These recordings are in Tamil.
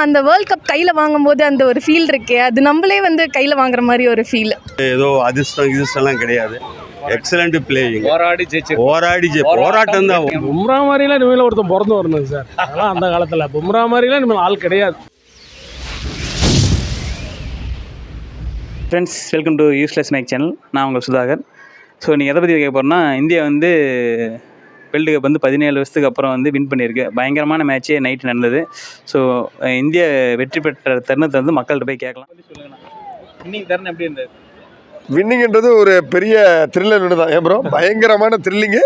அந்த வேர்ல்ட் கப் கையில் வாங்கும்போது அந்த ஒரு ஃபீல் இருக்கே. அது நம்மளே வந்து கையில் வாங்குற மாதிரி ஒரு ஃபீல் ஏதோ அதிர்ஷ்டம் கிதிர்ஷ்டம்லாம் கிடையாது. எக்ஸலண்ட் பிளேயிங் போராடி ஜெயிச்சு போராடி ஜெ- போராட்டம் தான். பும்ரா மாதிரிலாம் இனிமேல் ஒருத்தன் பிறந்து வரணும் சார். அதெல்லாம் அந்த காலத்தில். பும்ரா மாதிரிலாம் இனிமேல் ஆள் கிடையாது. Friends welcome to useless Mac channel நான் உங்கள் சுதாகர். ஸோ நீங்கள் எதை பற்றி கேட்க போகிறோன்னா இந்தியா வந்து வேர்ல்டு கப் வந்து பதினேழு வருஷத்துக்கு அப்புறம் வந்து வின் பண்ணியிருக்கு. பயங்கரமான மேட்ச்சே நைட் நடந்தது. ஸோ இந்தியா வெற்றி பெற்ற தருணத்தை வந்து மக்கள்கிட்ட போய் கேட்கலாம். இன்னைக்கு தருணம் எப்படி இருந்தது? வின்னிங்ன்றது ஒரு பெரிய த்ரில்லர் தான். ஏன் ப்ரோ பயங்கரமான த்ரில்லிங்கு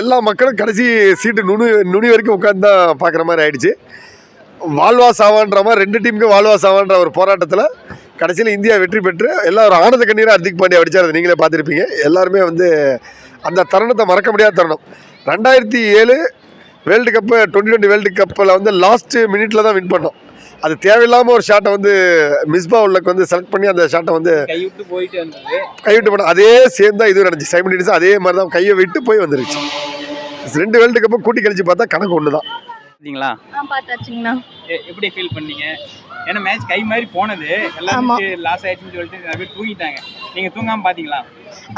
எல்லா மக்களும் கடைசி சீட்டு நுனி நுனி வரைக்கும் உட்காந்து தான் பார்க்குற மாதிரி ஆயிடுச்சு. வாழ்வா சாவான்ற மாதிரி ரெண்டு டீமுக்கும் வாழ்வா சாவான்ற ஒரு போராட்டத்தில் கடைசியில் இந்தியா வெற்றி பெற்று எல்லாரும் ஆனந்த கண்ணீரை ஹர்திக் பாண்டியா அடிச்சார் அதை நீங்களே பார்த்துருப்பீங்க. எல்லாருமே வந்து அந்த தருணத்தை மறக்க முடியாத தருணம். ரெண்டாயிரத்தி ஏழு world cup twenty twenty world கப்பில் வந்து லாஸ்ட் மினிட்ல தான் வின் பண்ணோம். அது தேவையில்லாமல் ஒரு ஷாட்டை வந்து மிஸ்பா உள்ளக்கு வந்து செலக்ட் பண்ணி அந்த ஷாட்டை வந்து கை விட்டு போயிட்டு கைவிட்டு போன அதே சேம் தான் இது நடந்துச்சு. சைமண்டிஸ் அதே மாதிரி தான் கையை விட்டு போய் வந்துருச்சு. ரெண்டு வேர்ல்டு கப்பும் கூட்டி கழிச்சு பார்த்தா கணக்கு ஒன்று தான் பார்த்தீங்களா பார்த்தாச்சுங்கண்ணா. எப்படி ஃபீல் பண்ணீங்க? ஏன்னா மேட்ச் கை மாதிரி போனது. எல்லாம் லாஸ் ஆயிடுச்சுன்னு சொல்லிட்டு நிறைய பேர் தூங்கிட்டாங்க நீங்கள் தூங்காமல் பார்த்தீங்களா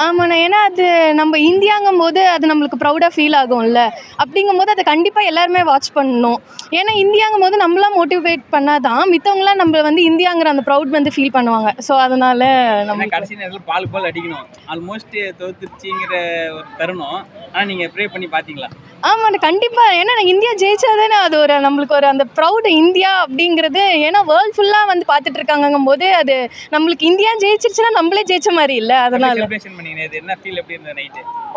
ஆமாண்ணா. ஏன்னா அது நம்ம இந்தியாங்கும் போது அது நம்மளுக்கு ப்ரௌடாக ஃபீல் ஆகும்ல. அப்படிங்கும்போது அதை கண்டிப்பாக எல்லாருமே வாட்ச் பண்ணணும். ஏன்னா இந்தியாங்கும் போது நம்மளாம் மோட்டிவேட் பண்ணாதான் மித்தவங்களாம் நம்ம வந்து இந்தியாங்கிற அந்த ப்ரௌட் வந்து ஃபீல் பண்ணுவாங்க. ஸோ அதனால நம்ம கடைசி நேரத்தில் பால் பால் அடிக்கணும். ஆல்மோஸ்ட் தோத்துருச்சிங்கிற ஒரு தருணம். ஆனால் நீங்கள் ப்ரே பண்ணி பார்த்தீங்களா ஆமாண்ணா. கண்டிப்பாக ஏன்னா இந்தியா ஜெயிச்சாதானே அது ஒரு நம்மளுக்கு ஒரு அந்த ப்ரௌடு இந்தியா அப்படிங்கிறது. ஏன்னா வேர்ல்ட் ஃபுல்லாக வந்து பார்த்துட்டு இருக்காங்கங்கும் போது அது நம்மளுக்கு இந்தியா ஜெயிச்சிருச்சுன்னா நம்மளே ஜெயிச்ச மாதிரி இல்லை அதனால.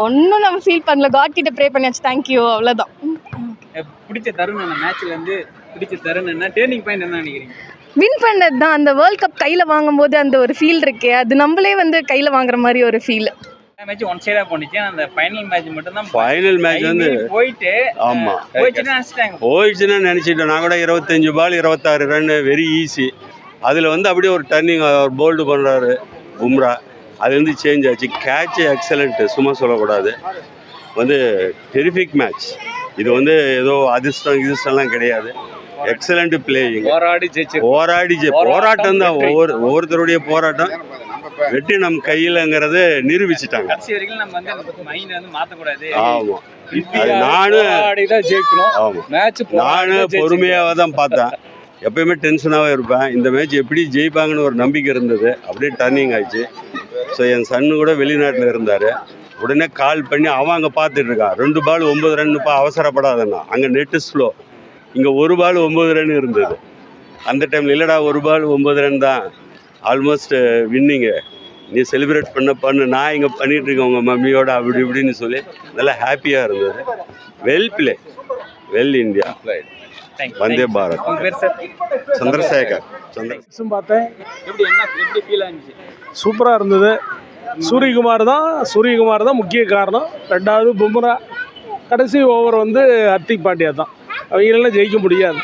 ஒன்றும் நம்ம ஃபீல் பண்ணல. காட் கிட்ட ப்ரே பண்ணியாச்சு. தேங்க்யூ அவ்வளோதான் பிடிச்ச தருணம் அந்த மேட்ச்ல இருந்து பிடிச்ச தருணம் என்ன? டேர்னிங் பாயிண்ட் என்ன நினைக்கிறீங்க? வின் பண்ணது தான் அந்த வேர்ல்ட் கப் கையில் வாங்கும்போது அந்த ஒரு ஃபீல் இருக்கே. அது நம்மளே வந்து கையில் வாங்குற மாதிரி ஒரு ஃபீல் மேட்ச் ஒன் சைடா போனுச்சு அந்த ஃபைனல் மேட்ச் மட்டும் தான் ஃபைனல் மேட்ச் வந்து போயிட்டு ஆமா. போயிடுச்சுன்னு நினச்சிட்டோம் நான் கூட இருபத்தஞ்சு பால் இருபத்தாறு ரன் வெரி ஈஸி அதில் வந்து அப்படியே ஒரு டர்னிங் போல்டு பண்ணுறாரு பும்ரா அது வந்து சேஞ்ச் ஆச்சு. கேட்ச் எக்ஸலண்ட்டு சும்மா சொல்லக்கூடாது. வந்து டெரிஃபிக் மேட்ச் இது வந்து ஏதோ அதிர்ஷ்டம் கிதிர்ஷ்டம்லாம் கிடையாது. எக்ஸலண்ட் பிளேயிங் போராடி ஜெயிச்சு போராடி ஜெ- போராட்டம் தான் ஒவ்வொரு ஒவ்வொருத்தருடைய போராட்டம். வெற்றி நம் கையிலங்கிறத நிரூபிச்சிட்டாங்க. கடைசி வரைக்கும் நம்ம வந்து அந்த மைண்ட் வந்து மாத்தக்கூடாது. ஆமா. அது நானும் தான் ஜெயிக்கணும். ஆமா. மேட்ச் நானும் பொறுமையாக தான் பார்த்தேன். எப்பயுமே டென்ஷனாகவே இருப்பேன். இந்த மேட்ச் எப்படி ஜெயிப்பாங்கன்னு ஒரு நம்பிக்கை இருந்தது. அப்படியே டர்னிங் ஆயிடுச்சு. ஸோ என் சன்னு கூட வெளிநாட்டில் இருந்தார். உடனே கால் பண்ணி அவன் அங்கே பார்த்துட்டு இருக்கான். ரெண்டு பால் ஒம்பது ரன்னுப்பா அவசரப்படாதண்ணா அங்கே நெட்டு ஸ்லோ இங்கே ஒரு பால் ஒம்பது ரன் இருந்தது. அந்த டைமில் இல்லைடா ஒரு பால் ஒம்பது ரன் தான். ஆல்மோஸ்ட் வின்னிங்கு நீ செலிப்ரேட் பண்ண பண்ணு நான் இங்கே பண்ணிட்டு இருக்கேன் உங்கள் மம்மியோட அப்படி இப்படின்னு சொல்லி. நல்லா ஹாப்பியாக இருந்தது. வெல் பிளே வெல் இந்தியா வந்தே பாரத். சந்திரசேகர். சந்திர மிஸ்ஸும் பார்த்தேன். எப்படி என்ன எப்படி ஃபீல் ஆனிச்சு? சூப்பராக இருந்தது. சூரியகுமார் தான் சூரியகுமார் தான் முக்கிய காரணம். ரெண்டாவது பும்ரா. கடைசி ஓவர் வந்து ஹர்திக் பாண்டியா தான். அவங்களெல்லாம் ஜெயிக்க முடியாது.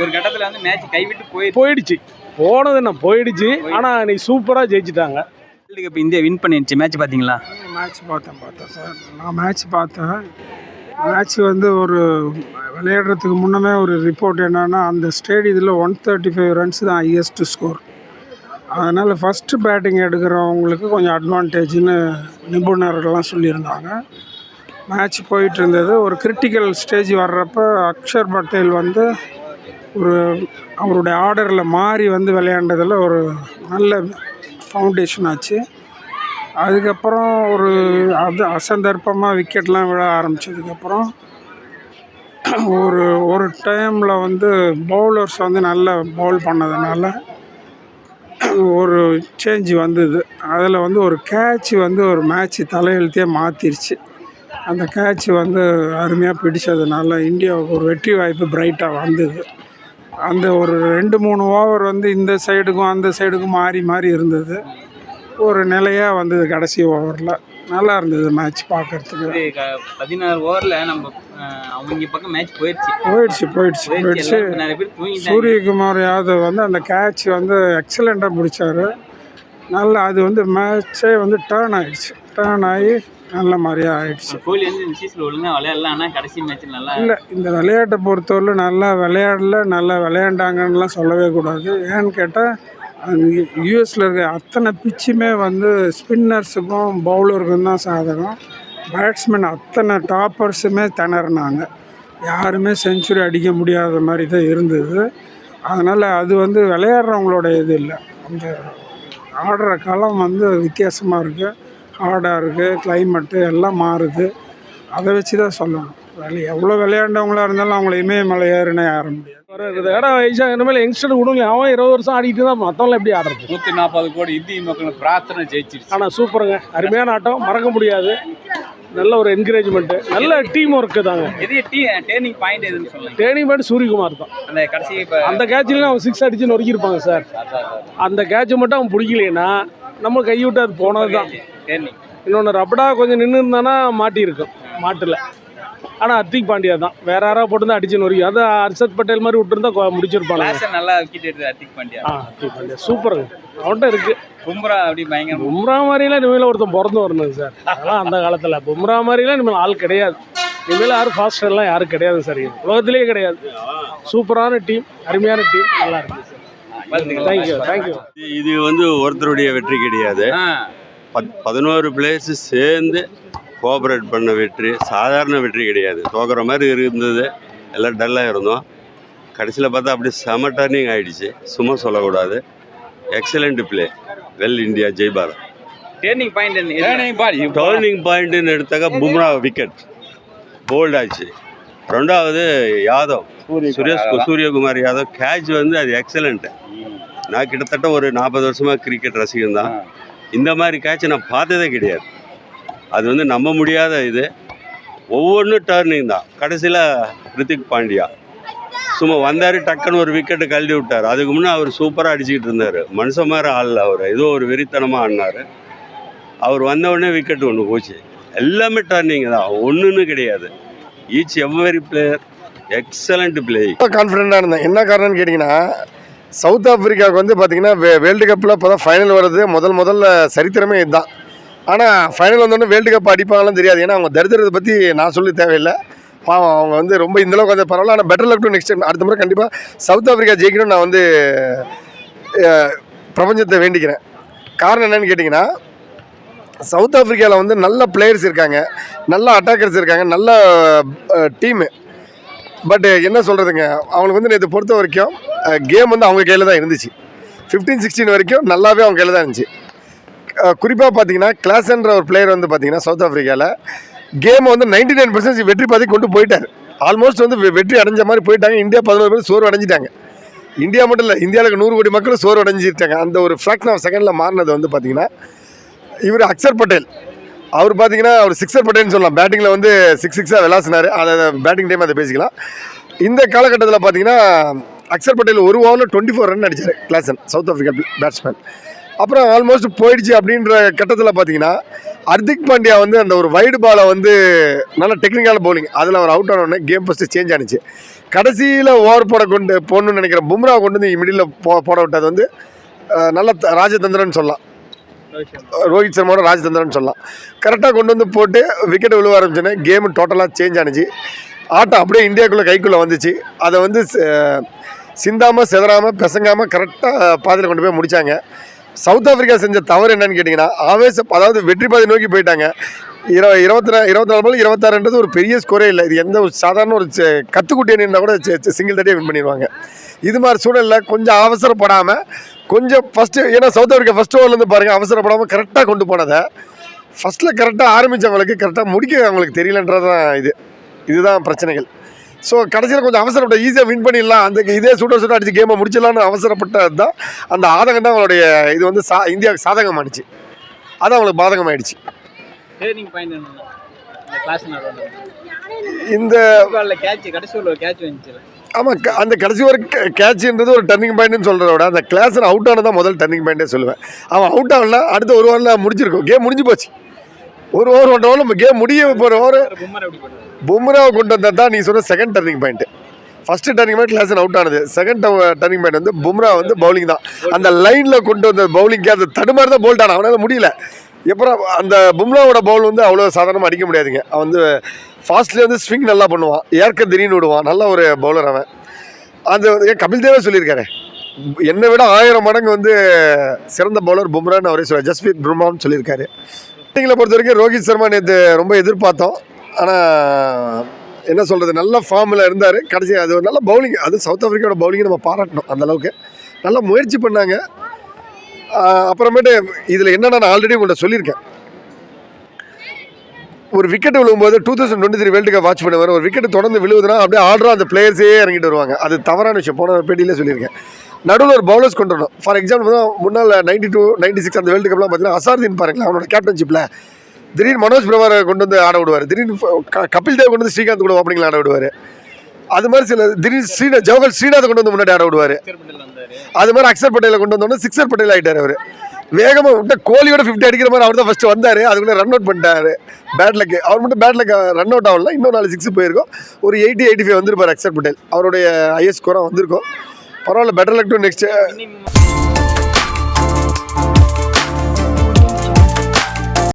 ஒரு கட்டத்துல வந்து மேட்ச் கைவிட்டு போய் போயிடுச்சு. போனது என்ன? போயிடுச்சு. ஆனால் நீ சூப்பராக ஜெயிச்சிட்டாங்க. வேர்ல்டு கப் இந்தியா வின் பண்ணிடுச்சு மேட்ச் பாத்தீங்களா மேட்ச் பார்த்தேன் பார்த்தேன் சார். நான் மேட்ச் பார்த்தேன். மேட்ச் வந்து ஒரு விளையாடுறதுக்கு முன்னமே ஒரு ரிப்போர்ட் என்னன்னா அந்த ஸ்டேடியத்தில் ஒன் தேர்ட்டி ஃபைவ் ரன்ஸ் தான் ஹையஸ்ட் ஸ்கோர் அதனால் ஃபஸ்ட்டு பேட்டிங் எடுக்கிறவங்களுக்கு கொஞ்சம் அட்வான்டேஜ்னு நிபுணர்கள்லாம் சொல்லியிருந்தாங்க. மேட்ச் போயிட்டு இருந்தது ஒரு கிரிட்டிக்கல் ஸ்டேஜ் வர்றப்ப அக்ஷர் பட்டேல் வந்து ஒரு அவருடைய ஆர்டரில் மாறி வந்து விளையாண்டதில் ஒரு நல்ல ஃபவுண்டேஷன் ஆச்சு. அதுக்கப்புறம் ஒரு அது அசந்தர்ப்பமாக விக்கெட்லாம் விழ ஆரம்பித்ததுக்கப்புறம் ஒரு ஒரு டைமில் வந்து பவுலர்ஸ் வந்து நல்லா பவுல் பண்ணதுனால ஒரு சேஞ்ச் வந்தது. அதில் வந்து ஒரு கேட்ச் வந்து ஒரு மேட்ச் தலையெழுத்தே மாற்றிருச்சு அந்த கேட்ச் வந்து அருமையாக பிடிச்சதுனால இந்தியாவுக்கு ஒரு வெற்றி வாய்ப்பு பிரைட்டாக வந்தது. அந்த ஒரு ரெண்டு மூணு ஓவர் வந்து இந்த சைடுக்கும் அந்த சைடுக்கும் மாறி மாறி இருந்தது. ஒரு நிலையாக வந்தது கடைசி ஓவரில் நல்லா இருந்தது மேட்ச் பார்க்கறதுக்கு பதினாறு ஓவர்ல நம்ம அவங்க பக்கம் மேட்ச் போயிடுச்சு போயிடுச்சு போயிடுச்சு போயிடுச்சு சூரியகுமார் யாதவ் வந்து அந்த கேட்ச் வந்து எக்ஸலண்ட்டாக பிடிச்சாரு. நல்லா அது வந்து மேட்ச்சே வந்து டேர்ன் ஆயிடுச்சு. டேர்ன் ஆகி நல்ல மாதிரியாக ஆயிடுச்சு. கோலி வந்து இந்த சீசனில் ஒழுங்காக விளையாடலாம் ஆனால் கடைசி மேட்ச்சில் நல்லா இல்லை இந்த விளையாட்டை பொறுத்தவரை நல்லா விளையாடல நல்லா விளையாண்டாங்கன்னுலாம் சொல்லவே கூடாது. ஏன்னு கேட்டால் யூஎஸில் இருக்க அத்தனை பிச்சுமே வந்து ஸ்பின்னர்ஸுக்கும் பவுலருக்கும் தான் சாதகம். பேட்ஸ்மேன் அத்தனை டாப்பர்ஸுமே திணறினாங்க. யாருமே செஞ்சுரி அடிக்க முடியாத மாதிரி தான் இருந்தது. அதனால் அது வந்து விளையாடுறவங்களோட இது இல்லை. அந்த ஆடுற களம் வந்து வித்தியாசமாக இருக்குது ஹார்டாக இருக்குது கிளைமேட்டு எல்லாம் மாறுது. அதை வச்சு தான் சொல்லணும். விளை எவ்வளோ விளையாண்டவங்களா இருந்தாலும் அவங்கள இமயமலை ஏறுனே ஏற முடியாது. இருக்குது. ஏன்னா வயசாக இனிமேல் யங்ஸ்டர் விடுங்க. அவன் இருபது வருஷம் ஆடிட்டு தான் மற்றவங்கள எப்படி ஆடுறது? நூற்றி நாற்பது கோடி இந்திய மக்கள் பிரார்த்தனை ஜெயிச்சிருச்சு. ஆனால் சூப்பருங்க. அருமையான ஆட்டம். மறக்க முடியாது. நல்ல ஒரு என்கரேஜ்மெண்ட்டு நல்ல டீம் ஒர்க்கு தாங்க. டீ டேர்னிங் பாயிண்ட் எதுன்னு சொல்லுங்க. டேனிங் பேட் சூரியகுமார் தான். அந்த கடைசி அந்த கேட்ச்லாம் அவன் சிக்ஸ் அடிச்சு நொறுக்கியிருப்பாங்க சார் அந்த கேட்சை மட்டும் அவன் பிடிக்கலைன்னா நம்ம கை விட்டு அது போனது தான் இன்னொன்று ரப்படா கொஞ்சம் நின்று இருந்தானா மாட்டியிருக்கும் மாட்டில். ஆனால் ஹர்திக் பாண்டியா தான். வேற யாராவது போட்டு தான் அடிச்சு நொறுக்கி அது ஹர்ஷத் பட்டேல் மாதிரி விட்டுருந்தா முடிச்சிருப்பாங்க நல்லா விக்கெட் அட்டிக் பண்ணியா ஆ ஹர்திக் பாண்டியா. சூப்பருங்க அவன்கிட்ட இருக்கு. பும்ரா அப்படி பயங்கரம் பும்ரா மாதிரிலாம் இனிமேல் ஒருத்தன் பிறந்து வரணும் சார். அதெல்லாம் அந்த காலத்தில். பும்ரா மாதிரிலாம் இனிமேல் ஆள் கிடையாது. இனிமேல் யாரும் ஃபாஸ்டர்லாம் யாரும் கிடையாது சார். உலகத்திலேயே கிடையாது. சூப்பரான டீம் அருமையான டீம் நல்லா இருக்கு சார். இது வந்து ஒருத்தருடைய வெற்றி கிடையாது. பத் பதினோரு பிளேயர்ஸ் சேர்ந்து கோஆப்ரேட் பண்ண வெற்றி சாதாரண வெற்றி கிடையாது. தோக்குற மாதிரி இருந்தது. எல்லாம் டல்லாக இருந்தோம். கடைசியில் பார்த்தா அப்படி செம டர்னிங் ஆயிடுச்சு. சும்மா சொல்லக்கூடாது. Excellent play well India Jai Bharat turning point turning பாயிண்ட்னு எடுத்தாக்க பும்ரா விக்கெட் போல்ட் ஆச்சு. ரெண்டாவது யாதவ். சுரேஷ் சூரியகுமார் யாதவ் கேட்ச் வந்து அது எக்ஸலண்ட்டு நான் கிட்டத்தட்ட ஒரு நாற்பது வருஷமாக கிரிக்கெட் ரசிகன் தான். இந்த மாதிரி கேட்ச் நான் பார்த்ததே கிடையாது. அது வந்து நம்ப முடியாத இது. ஒவ்வொன்றும் டர்னிங் தான். கடைசியில் ரித்திக் பாண்டியா. சும்மா வந்தார் டக்குன்னு ஒரு விக்கெட்டு கழட்டி விட்டார். அதுக்கு முன்னே அவர் சூப்பராக அடிச்சுக்கிட்டு இருந்தார். மனுஷன் மாதிரி ஆள் அவர். ஏதோ ஒரு வெறித்தனமாக ஆடினார். அவர் வந்த உடனே விக்கெட் ஒன்று போச்சு. எல்லாமே டர்னிங் தான். ஒன்றுன்னு கிடையாது. Each every player excellent play கான்ஃபிடென்ட்டாக இருந்தேன். என்ன காரணம்னு கேட்டிங்கன்னா சவுத் ஆஃப்ரிக்காவுக்கு வந்து பார்த்தீங்கன்னா வே வேர்ல்டு கப்பில் இப்போ தான் ஃபைனல் வர்றது முதல் முதல்ல சரித்திரமே இதுதான். ஆனால் ஃபைனல் வந்தோடனே வேர்ல்டு கப் அடிப்பாங்களாம் தெரியாது. ஏன்னா அவங்க தரித்திரத்தை பற்றி நான் சொல்லி தேவையில்லை. பாவம் அவங்க வந்து ரொம்ப இந்த அளவுக்கு வந்து பரவாயில்ல. ஆனால் better luck to next time அடுத்த முறை கண்டிப்பாக சவுத் ஆஃப்ரிக்கா ஜெயிக்கணும்னு நான் வந்து பிரபஞ்சத்தை வேண்டிக்கிறேன். காரணம் என்னன்னு கேட்டிங்கன்னா சவுத் ஆஃப்ரிக்காவில் வந்து நல்ல பிளேயர்ஸ் இருக்காங்க. நல்ல அட்டாக்கர்ஸ் இருக்காங்க. நல்ல டீமு பட் என்ன சொல்கிறதுங்க அவங்களுக்கு வந்து நேற்று பொறுத்த வரைக்கும் கேம் வந்து அவங்க கையில் தான் இருந்துச்சு. ஃபிஃப்டீன் சிக்ஸ்டீன் வரைக்கும் நல்லாவே அவங்க கையில் தான் இருந்துச்சு. குறிப்பாக பார்த்தீங்கன்னா கிளாஸ்ன்ற ஒரு பிளேயர் வந்து பார்த்தீங்கன்னா சவுத் ஆஃப்ரிக்காவில் கேமை வந்து நைன்டி நைன் பர்சன்டேஜ் வெற்றி பாதி கொண்டு போயிட்டார். ஆல்மோஸ்ட் வந்து வெற்றி அடைஞ்ச மாதிரி போயிட்டாங்க. இந்தியா பதினோரு பேர் சோர்வு அடைஞ்சிட்டாங்க. இந்தியா மட்டும் இல்லை இந்தியாவுக்கு நூறு கோடி மக்கள் சோர்வு அடைஞ்சிட்டாங்க. அந்த ஒரு ஃப்ராக்ஷன் ஆஃப் செகண்டில் மாறினது வந்து பார்த்தீங்கன்னா இவர் அக்சர் பட்டேல். அவர் பார்த்தீங்கன்னா அவர் சிக்ஸர் பட்டேன்னு சொல்லலாம். பேட்டிங்கில் வந்து சிக்ஸ் சிக்ஸாக விளாசினார். அதை பேட்டிங் டைம் அதை பேசிக்கலாம். இந்த காலகட்டத்தில் பார்த்தீங்கன்னா அக்சர் பட்டேல் ஒரு ஓவரில் டுவெண்ட்டி ஃபோர் ரன் அடித்தார் கிளாசன் சவுத் ஆஃப்ரிக்கா பேட்ஸ்மேன் அப்புறம் ஆல்மோஸ்ட் போயிடுச்சு அப்படின்ற கட்டத்தில் பார்த்தீங்கன்னா ஹர்திக் பாண்டியா வந்து அந்த ஒரு வைடு பாலை வந்து நல்ல டெக்னிக்கலான பவுலிங் அதில் அவர் அவுட் ஆனோடனே கேம் ஃபஸ்ட்டு சேஞ்ச் ஆனிச்சு. கடைசியில் ஓவர் போட கொண்டு போடணும்னு நினைக்கிறேன் பும்ரா கொண்டு வந்து மிடில் போ போட விட்டது வந்து நல்ல ராஜதந்திரன்னு சொல்லலாம். ரோஹித் சர்மாவோட ராஜதந்திரன் சொல்லலாம். கரெக்டாக கொண்டு வந்து போட்டு விக்கெட் விழுவ ஆரம்பிச்சோன்னே கேம் டோட்டலாக சேஞ்ச் ஆனிச்சு. ஆட்டம் அப்படியே இந்தியாக்குள்ளே கைக்குள்ளே வந்துச்சு. அதை வந்து சிந்தாமல் செதறாமல் பிசங்காமல் கரெக்டாக பாதையில் கொண்டு போய் முடித்தாங்க சவுத் ஆஃப்ரிக்கா செஞ்ச தவறு என்னன்னு கேட்டிங்கன்னா ஆவேசம் அதாவது வெற்றி பாதை நோக்கி போயிட்டாங்க. இரு இருபத்தி நா இருபத்தி நாலு பால் இருபத்தாறுன்றது ஒரு பெரிய ஸ்கோரே இல்லை. இது எந்த ஒரு சாதாரண ஒரு செ- கத்துக்குட்டி இருந்தால் கூட சிங்கிள் தட்டியே வின் பண்ணிடுவாங்க. இது மாதிரி சூழலில் கொஞ்சம் அவசரப்படாமல் கொஞ்சம் ஃபஸ்ட்டு ஏன்னா சவுத் ஆப்பிரிக்கா ஃபஸ்ட் ஓவர்லேருந்து பாருங்கள் அவசரப்படாமல் கரெக்டாக கொண்டு போனதை. ஃபஸ்ட்டில் கரெக்டாக ஆரம்பித்தவங்களுக்கு கரெக்டாக முடிக்க அவங்களுக்கு தெரியலன்றது தான் இது. இதுதான் பிரச்சனைகள். ஸோ கடைசியில் கொஞ்சம் அவசரப்பட்ட ஈஸியாக வின் பண்ணிடலாம். அந்த இதே சுட சுட அடிச்சு கேமை முடிச்சிடலான்னு அவசரப்பட்டது தான் அந்த ஆதங்கம் தான் அவங்களுடைய இது வந்து சா இந்தியாவுக்கு சாதகமானுச்சு அது அவங்களுக்கு பாதகமாயிடுச்சு. இந்த கேட்ச் கேட்ச் வந்துச்சு ஆமாம் அந்த கடைசி ஒரு கேட்ச்ன்றது ஒரு டர்னிங் பாயிண்ட்னு சொல்கிறத விட அந்த கிளாஸ் அவுட் ஆனதான் முதல் டர்னிங் பாயிண்டே சொல்லுவேன். அவன் அவுட் ஆகல அடுத்த ஒரு ஓவரில் முடிச்சிருக்கும் கேம் முடிஞ்சு போச்சு. ஒரு ஓவர் ஒன்றரை ஓவர் கேம் முடிய போகிற ஓவர் பும்ராவை கொண்டு வந்தது தான் நீ சொன்ன second turning point first turning point Klaasen out ஆனது. செகண்ட் டர்னிங் பாயிண்ட் வந்து பும்ரா வந்து பவுலிங் தான். அந்த லைனில் கொண்டு வந்த பவுலிங்க்கு அது தடுமாறி தான் போல்ட் ஆனா அவனால் முடியல. எப்பறம் அந்த பும்ராவோட பவுல் வந்து அவ்வளோ சாதாரணமாக அடிக்க முடியாதுங்க. அவன் வந்து ஃபாஸ்ட்லேயே வந்து ஸ்விங் நல்லா பண்ணுவான். ஏற்க திடீர்னு விடுவான். நல்ல ஒரு பவுலர் அவன். அது ஏன் கபில் தேவே சொல்லியிருக்காரு. என்னை விட ஆயிரம் மடங்கு வந்து சிறந்த பவுலர் பும்ரான்னு அவரே சொல்ல ஜஸ்பீத் பும்ரான்னு சொல்லியிருக்காரு. பேட்டிங்கில் பொறுத்த வரைக்கும் ரோஹித் சர்மா நேற்று ரொம்ப எதிர்பார்த்தோம். ஆனால் என்ன சொல்கிறது நல்ல ஃபார்மில் இருந்தார். கடைசி அது நல்ல பவுலிங் அது சவுத் ஆஃப்ரிக்காவோட பவுலிங்கை நம்ம பாராட்டணும் அந்தளவுக்கு நல்லா முயற்சி பண்ணாங்க. அப்புறமேட்டு இதில் என்னென்ன நான் ஆல்ரெடி உங்கள்கிட்ட சொல்லியிருக்கேன். ஒரு விக்கெட் விழும்போது two thousand twenty three world cup watch பண்ணுவார். ஒரு விக்கெட் தொடர்ந்து விழுவுதுன்னா அப்படியே ஆர்டராக அந்த பிளேயர்ஸே இறங்கிட்டு வருவாங்க. அது தவறான விஷயம். போன பேட்டியிலே சொல்லியிருக்கேன். நடுவில் ஒரு பவுலர்ஸ் கொண்டு வரணும். ஃபார் எக்ஸாம்பிள் முன்னால் நைன்டி டூ நைன்டி சிக்ஸ் அந்த வேர்ல்டு கப்லாம் பார்த்தீங்கன்னா அசார்தீன் பாருங்களேன் அவனோட கேப்டன்ஷிப்பில் திடீர்னு மனோஜ் பிரபாரை கொண்டு வந்து ஆட விடுவார். திடீர்னு க- கபில் தேவ் கொண்டு வந்து ஸ்ரீகாந்த் கூட ஓப்பனிங்கில் ஆட விடுவார். அது மாதிரி சில திடீர்னு ஸ்ரீநாத் ஜவஹர் ஸ்ரீநாத் கொண்டு வந்து முன்னாடி ஆட விடுவார். அது மாதிரி அக்ஷர் பட்டேலை கொண்டு வந்தோடனே சிக்ஸர் பட்டேல் ஆகிட்டார் அவர். வேகமாக விட்ட கோலியோட ஃபிஃப்டி அடிக்கிற மாதிரி அவர் தான் ஃபஸ்ட்டு வந்தார். அதுக்குள்ளே ரன் அவுட் பண்ணிட்டாரு. பேட் லக்கு அவர் மட்டும் பேட் ரன் அவுட் ஆகல. இன்னும் நாலு சிக்ஸ் போயிருக்கோம். ஒரு எயிட்டி எயிட்டி ஃபைவ் வந்திருப்பார் அக்ஷர் பட்டேல். அவருடைய ஐஎஸ் ஸ்கோராக வந்திருக்கும். பரவாயில்ல பெட்டர் லக் டு நெக்ஸ்ட்